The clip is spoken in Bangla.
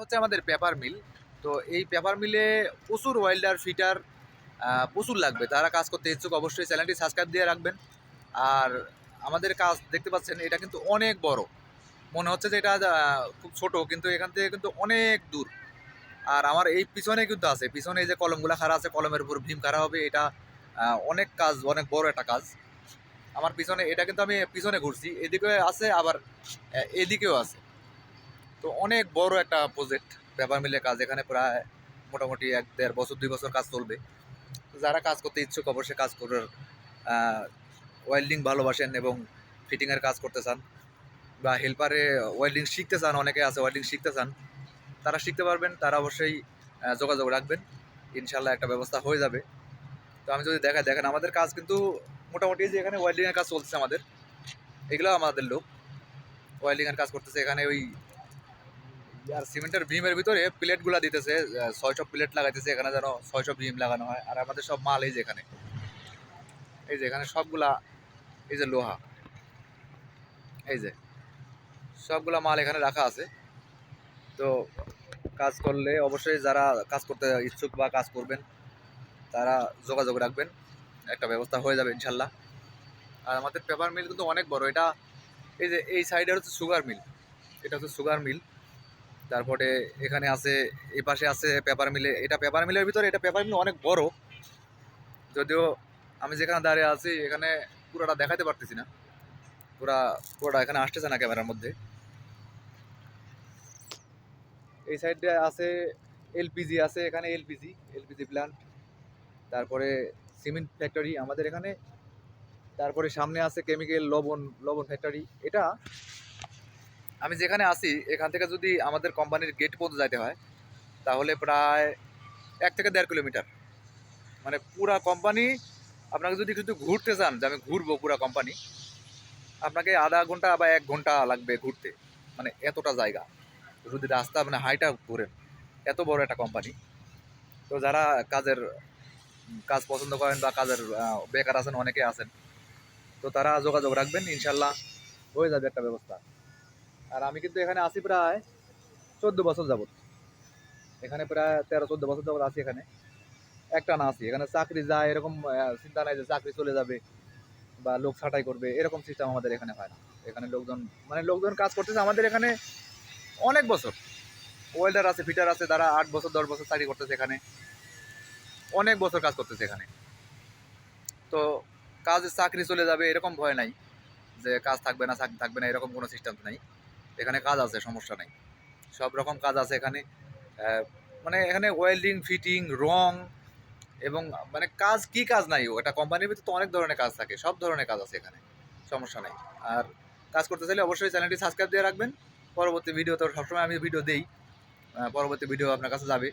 হচ্ছে আমাদের পেপার মিল তো এই পেপার মিলে প্রচুর ওয়েল্ডার ফিটার প্রচুর লাগবে। তারা কাজ করতে ইচ্ছুক, অবশ্যই চ্যানেলটি সাবস্ক্রাইব দিয়ে রাখবেন। আর আমাদের কাজ দেখতে পাচ্ছেন, এটা কিন্তু অনেক বড়। মনে হচ্ছে যে এটা খুব ছোট, কিন্তু এখান থেকে কিন্তু অনেক দূর। আর আমার এই পিছনে কিন্তু আছে, পিছনে এই যে কলমগুলো খারা আছে, কলমের উপর ভীম খারা হবে, এটা অনেক কাজ, অনেক বড় একটা কাজ। আমার পিছনে, এটা কিন্তু আমি পিছনে ঘুরছি, এদিকে আছে, আবার এদিকেও আছে। তো অনেক বড় একটা প্রজেক্ট ব্যাপার মিলে কাজ। এখানে প্রায় মোটামুটি এক দেড় বছর, দুই বছর কাজ চলবে। যারা কাজ করতে ইচ্ছুক অবশ্যই কাজ করার ওয়েল্ডিং ভালোবাসেন এবং ফিটিংয়ের কাজ করতে চান বা হেল্পারে ওয়েল্ডিং শিখতে চান, অনেকে আছে ওয়েল্ডিং শিখতে চান, তারা শিখতে পারবেন, তারা অবশ্যই যোগাযোগ রাখবেন। ইনশাল্লাহ একটা ব্যবস্থা হয়ে যাবে। তো আমি যদি দেখা দেখেন আমাদের কাজ কিন্তু মোটামুটি যে এখানে ওয়েল্ডিংয়ের কাজ চলছে আমাদের। এগুলো আমাদের লোক। ওয়েল্ডিংয়ের কাজ করতেছে। এখানে ওই আর সিমেন্টের ভীমের ভিতরে প্লেটগুলো দিতেছে ছয়শো প্লেট লাগাইতেছে, এখানে যেন ছয়শো ভীম লাগানো হয়। আর আমাদের সব মাল এই যে এখানে। এই যে এখানে সবগুলা, এই যে লোহা। এই যে সবগুলা মাল এখানে রাখা আছে। তো কাজ করলে অবশ্যই যারা কাজ করতে ইচ্ছুক বা কাজ করবেন, তারা যোগাযোগ রাখবেন। একটা ব্যবস্থা হয়ে যাবে, ইনশাল্লাহ। আর আমাদের পেপার মিল কিন্তু অনেক বড়। এটা এই যে এই সাইডে হচ্ছে সুগার মিল এটা হচ্ছে সুগার মিল তারপরে এখানে আছে এই পাশে আছে পেপার মিলে এটা পেপার মিলের ভিতরে, এটা পেপার মিল অনেক বড়। যদিও আমি যেখানে দাঁড়িয়ে আছি, এখানে পুরোটা দেখাতে পারতেছি না। পুরা, পুরোটা এখানে আসতেছে না ক্যামেরার মধ্যে। এই সাইডে আছে এলপিজি আছে এখানে এলপিজি এলপিজি প্ল্যান্ট তারপরে সিমেন্ট ফ্যাক্টরি আমাদের এখানে। তারপরে সামনে আছে কেমিক্যাল লবণ লবণ ফ্যাক্টরি এটা আমি যেখানে আছি, এখান থেকে যদি আমাদের কোম্পানির গেট পর্যন্ত যাইতে হয়, তাহলে প্রায় এক থেকে দেড় কিলোমিটার। মানে পুরা কোম্পানি, আপনাকে যদি কিন্তু ঘুরতে চান, যে আমি ঘুরবো পুরা কোম্পানি, আপনাকে আধা ঘণ্টা বা এক ঘণ্টা লাগবে ঘুরতে। মানে এতটা জায়গা। যদি রাস্তা মানে হাইটা ঘুরেন এত বড় একটা কোম্পানি। তো যারা কাজের, কাজ পছন্দ করেন বা কাজের বেকার আছেন, অনেকে আছেন, তো তারা যোগাযোগ রাখবেন, ইনশাল্লাহ হয়ে যাবে একটা ব্যবস্থা। আর আমি কিন্তু এখানে আসি প্রায় চোদ্দ বছর যাবত এখানে প্রায় তেরো, চোদ্দ বছর যাবত আছি এখানে। একটা না আছি এখানে চাকরি যায়, এরকম চিন্তা নাই যে চাকরি চলে যাবে বা লোক ছাঁটাই করবে, এরকম সিস্টেম আমাদের এখানে হয় না। এখানে লোকজন মানে লোকজন কাজ করতেছে আমাদের এখানে অনেক বছর। ওয়েল্ডার আছে ফিটার আছে, তারা আট বছর, দশ বছর চাকরি করতেছে এখানে। অনেক বছর কাজ করতেছে এখানে। তো কাজ চাকরি চলে যাবে, এরকম ভয় নাই যে কাজ থাকবে না, চাকরি থাকবে না, এরকম কোনো সিস্টেম নাই। এখানে কাজ আছে, সমস্যা নেই। সব রকম কাজ আছে এখানে। মানে এখানে ওয়েল্ডিং ফিটিং রং এবং মানে কাজ কি কাজ নাই ও এটা কোম্পানির ভিতরে তো অনেক ধরনের কাজ থাকে, সব ধরনের কাজ আছে এখানে, সমস্যা নেই। আর কাজ করতে চাইলে অবশ্যই চ্যানেলটি সাবস্ক্রাইব দিয়ে রাখবেন, পরবর্তী ভিডিও তো সবসময় আমি ভিডিও দেই পরবর্তী ভিডিও আপনার কাছে যাবে।